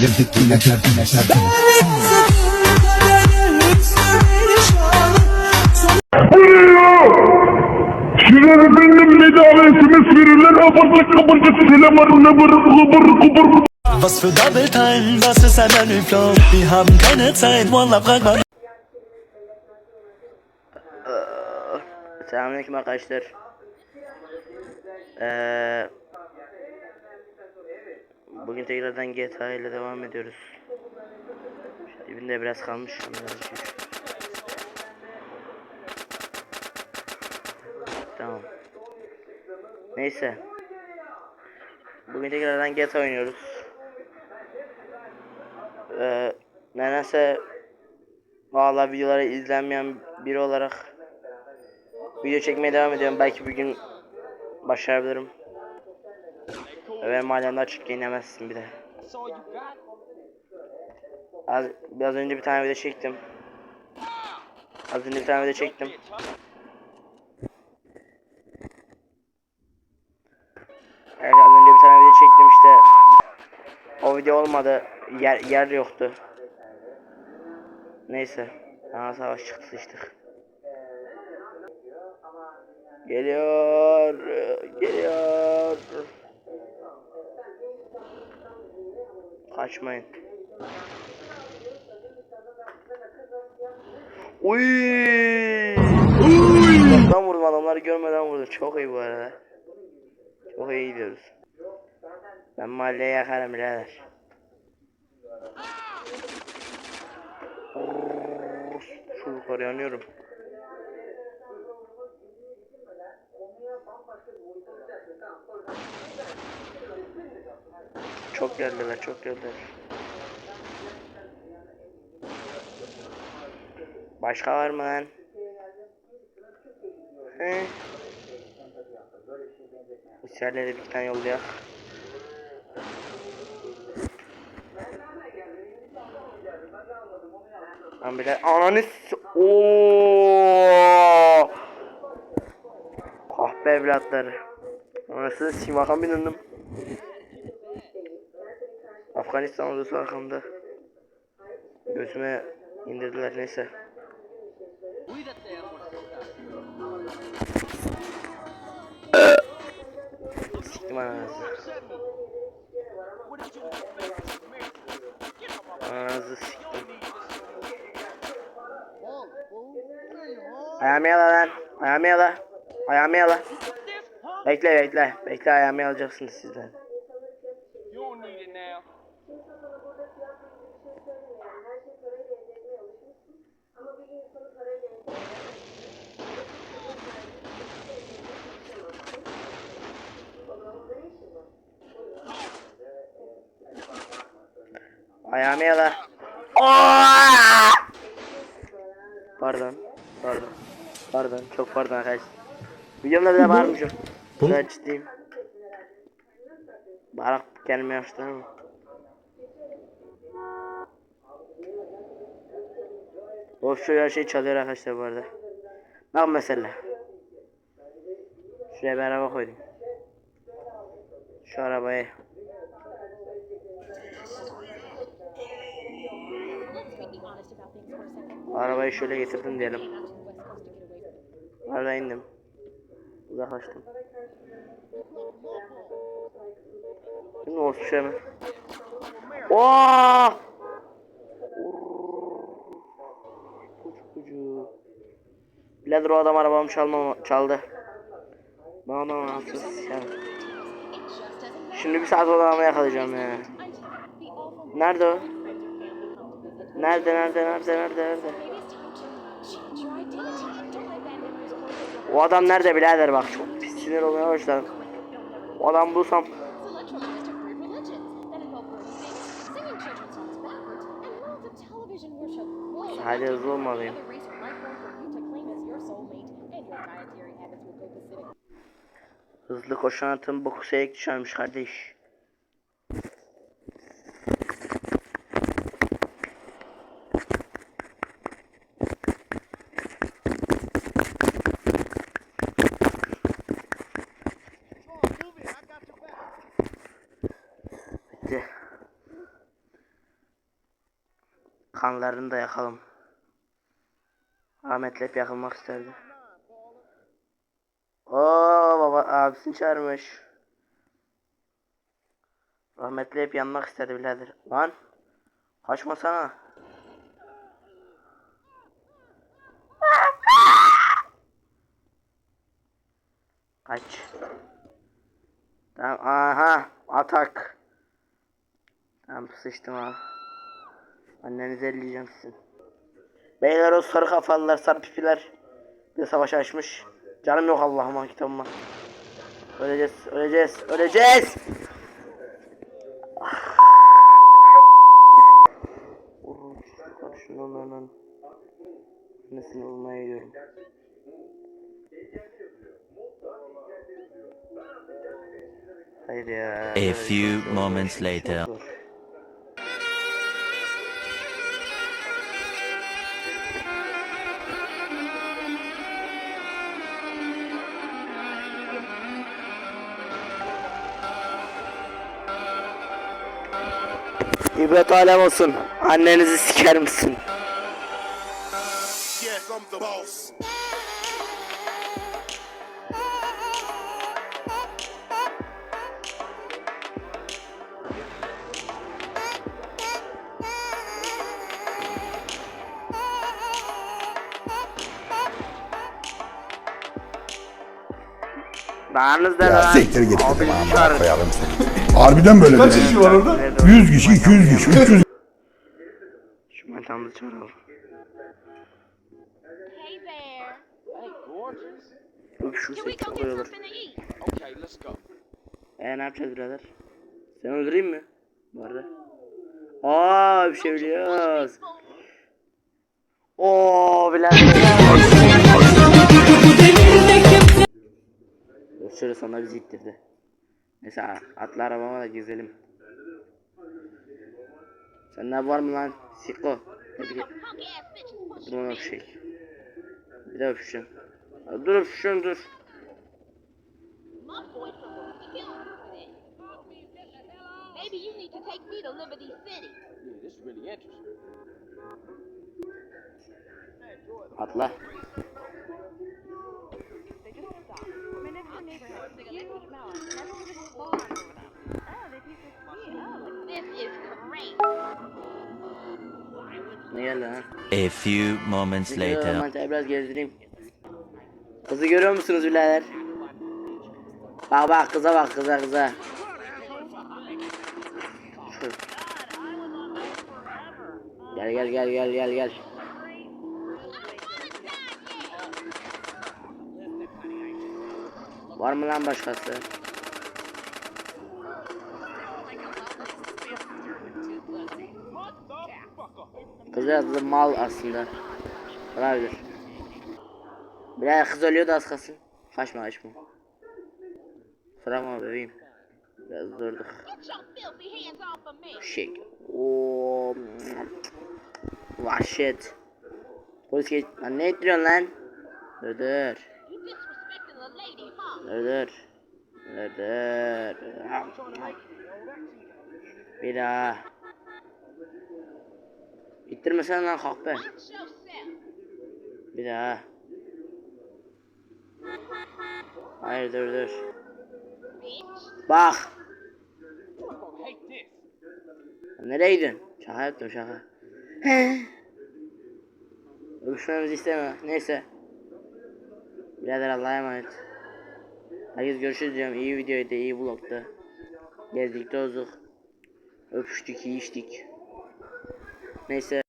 Elimdik yine çarpına çarpına Şirin efendim medavetimiz verilen abartı kabarcık Selamar nabır kubur kubur Was für Double Time, was ist ein Menüflow? Wir haben keine Zeit, Wallah, frag mal. Selamünaleyküm arkadaşlar. Ee, bugün tekrardan GTA ile devam ediyoruz. Dibinde biraz kalmış. Tamam. Neyse. Bugün tekrardan GTA oynuyoruz. Ee, nedense Valla videoları izlenmeyen biri olarak video çekmeye devam ediyorum. Belki bir gün başarabilirim. Ve mahallemde açık yayınlamazsın bir de. Az, biraz önce bir tane video çektim. Az önce bir tane video çektim. Evet az önce bir tane video çektim işte. O video olmadı. Yer, yer yoktu. Neyse. Ana savaş çıktı sıçtık. Geliyor. Geliyor. Kaçmayın. Uy! Uzaktan vurdum adamları görmeden vurdum. Çok iyi bu arada. Çok iyi gidiyoruz. Ben mahalleyi yakarım birader. Yukarı yanıyorum. Çok geldiler, çok geldiler. Başka var mı lan? He? İçerileri bir tane yollayak. Lan bir de ananı s- Oo! Kahpe evlatları. Anasını simakan binandım. Afganistan ordusu arkamda. Göğsüme indirdiler neyse. Siktim ananızı. Ananızı siktim. Ayağımı yala lan. Ayağımı yala. Ayağımı yala. Bekle bekle. Bekle ayağımı alacaksınız sizden. You don't need it now. Ayağımı yala. Aa! Pardon. Pardon. Pardon. Çok pardon arkadaşlar. Videomda bile bağırmışım. Ben ciddiyim. Bağırak kendime yaptım ama. Of şu her şey çalıyor arkadaşlar bu arada. Bak mesela. Şuraya bir araba koydum. Şu arabayı. Arabayı şöyle getirdim diyelim. Arada indim. Uzaklaştım. Şimdi olsun şey mi? Ooo! Kucu. Birader o adam arabamı çalma, çaldı. Bana nasıl ya. Şimdi bir saat o adamı yakalayacağım ya. Nerede o? Nerede nerede nerede nerede nerede? O adam nerede birader bak çok sinir olmaya başladım. O adam bulsam Hadi hızlı olmalıyım. Hızlı koşan atın boku seyek düşermiş kardeş. Kanlarını da yakalım. Rahmetli hep yakılmak isterdi. Oo baba abisini çağırmış. Rahmetli hep yanmak istedi birader. Lan kaçmasana. Kaç. Tamam aha atak. Tamam sıçtım abi. Annenizi elleyeceğim sizin. Beyler o sarı kafalılar sarı pipiler bir savaş açmış. Canım yok Allah'ıma kitabıma. Öleceğiz, öleceğiz, öleceğiz. Şunu onların annesini bulmaya gidiyorum. Hayır ya. A few moments later. İbret alem olsun. Annenizi siker misin? Bağınız da Ya siktir git dedim amına koyalım seni. Harbiden böyle Kaç kişi var orada? Nerede o? 100 kişi, 200 kişi, 300 Şu metamızı çağıralım. Hey there. Hey, gorgeous. Öp şu Can we go get koyulur. something to eat? Okay, let's go. E ne yapacağız birader? Sen öldüreyim mi? Bu arada. Aa bir şey biliyoruz. Oo birader. Sana bizi ittirdi. Neyse atla arabama da gezelim. Senden var mı lan? Siko. Dur ona öpüşek. Bir de öpüşeceğim. Dur öpüşeceğim dur. Maybe you need to take me to Liberty City. Yeah, this is really interesting. Atla. Ne geldi ha? A few moments later. biraz gezdireyim. Kızı görüyor musunuz birader? Bak bak kıza bak kıza kıza. Gel gel gel gel gel gel. Var mı lan başkası? Kız da mal aslında. Olabilir. Biraz kız ölüyordu az kalsın. Kaçma kaçma. Sorama bebeğim. Biraz me. Şey. Oo. Vahşet. Polis geç. Lan ne ettiriyorsun lan? Dur dur. Dur dur. Bir daha. İttirmesene lan kalk be. Bir daha. Hayır dur dur. Bak. Nereye gidiyorsun? Şaka yaptım şaka. Öpüşmemizi istemiyor. Neyse. Birader Allah'a emanet. Herkes görüşürüz diyorum. İyi videoydu, iyi vlogdu. Gezdik tozduk. Öpüştük, iyi içtik. Neyse.